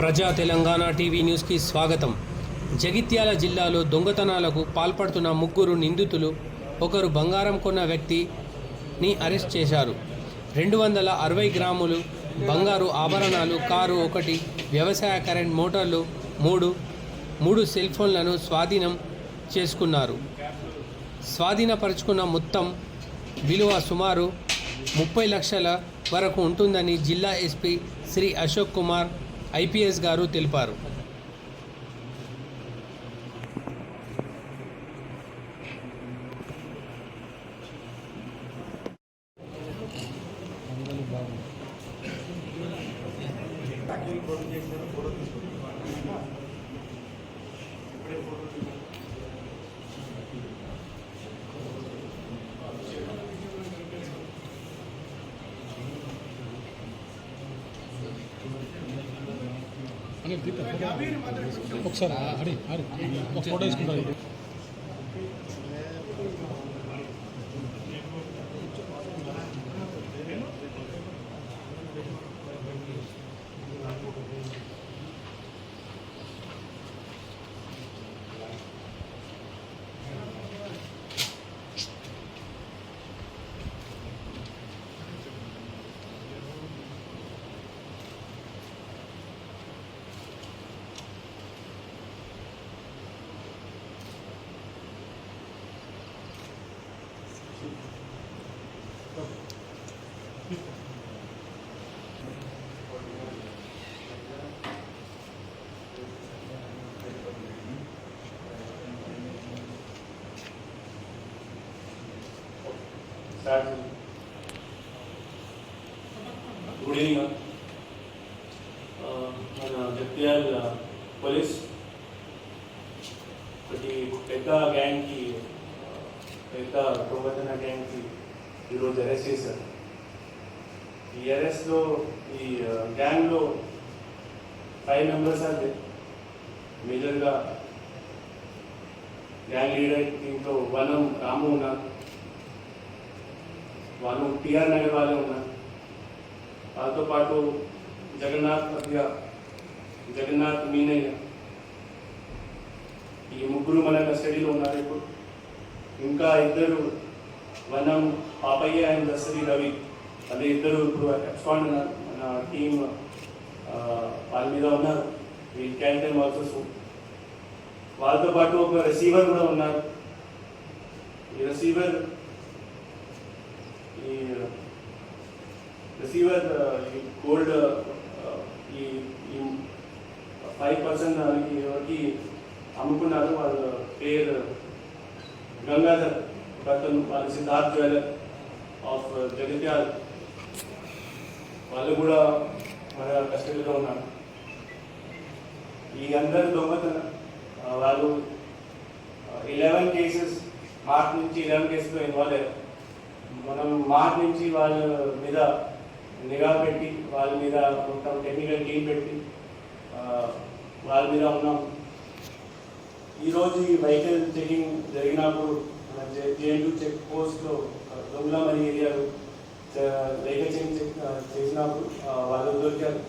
ప్రజా తెలంగాణ టీవీ న్యూస్కి స్వాగతం. జగిత్యాల జిల్లాలో దొంగతనాలకు పాల్పడుతున్న ముగ్గురు నిందితులు ఒకరు బంగారం కొన్న వ్యక్తిని అరెస్ట్ చేశారు. రెండు వందల అరవై గ్రాములు బంగారు ఆభరణాలు కారు ఒకటి వ్యవసాయ కరెంట్ మోటార్లు మూడు మూడు సెల్ ఫోన్లను స్వాధీనం చేసుకున్నారు. స్వాధీనపరుచుకున్న మొత్తం విలువ సుమారు ముప్పై లక్షల వరకు ఉంటుందని జిల్లా ఎస్పీ శ్రీ అశోక్ కుమార్ ఐపీఎస్ గారు తెలిపారు. ఫోటో ఒకసారి హరి హరి ఒక ఫోటో తీసుకుంటారు గుడ్ ఈవినింగ్ మన జగ్త్యాల్ పోలీస్ ఒకటి పెద్ద గ్యాంగ్కి పెద్ద దొంగతన గ్యాంగ్కి ఈరోజు అరెస్ట్ చేశారు ఈ అరెస్ట్లో ఈ గ్యాంగ్లో ఫైవ్ మెంబర్స్ అంటే మేజర్గా గ్యాంగ్ లీడర్ దీంట్లో వనం రాము ఉన్నారు వాళ్ళు టిఆర్ నగర్ వాళ్ళే ఉన్నారు వాళ్ళతో పాటు జగన్నాథ్ మధ్య జగన్నాథ్ మీనయ్య ఈ ముగ్గురు మన కస్టడీలో ఉన్నారు ఇప్పుడు. ఇంకా ఇద్దరు వనం పాపయ్య అండ్ దసరి రవి. అదే ఇద్దరు ఇప్పుడు ఎక్స్పాండ్ ఉన్నారు మన టీం వాళ్ళ మీద ఉన్నారు. We'll can time also soon వాళ్ళతో పాటు ఒక రిసీవర్ కూడా ఉన్నారు. ఈ రిసీవర్ ఈ రిసీవర్ ఈ గోల్డ్ ఈ ఫైవ్ పర్సెంట్ ఎవరికి అమ్ముకున్నారు వాళ్ళ పేరు గంగాధర్ ఒక వాళ్ళ సిద్ధార్థ్ జ్యువెలర్ ఆఫ్ జగిత్యాల్. వాళ్ళు కూడా మన కస్టడీలో ఉన్నారు. ఈ అందరు దొంగతనం వాళ్ళు ఇలెవెన్ కేసెస్ మార్చ్ నుంచి ఇలెవెన్ కేసెస్లో ఇన్వాల్వ్ అయ్యారు. మనం మార్చ్ నుంచి వాళ్ళ మీద నిఘా పెట్టి వాళ్ళ మీద మొత్తం టెక్నికల్ టీం పెట్టి వాళ్ళ మీద ఉన్నాం. ఈరోజు ఈ వెహికల్ చెకింగ్ జరిగినప్పుడు మన జేఎన్యూ చెక్ పోస్ట్లో దొంగలమరి ఏరియాలో వెహికల్ చేసిన చెక్ చేసినప్పుడు వాళ్ళు దొరికారు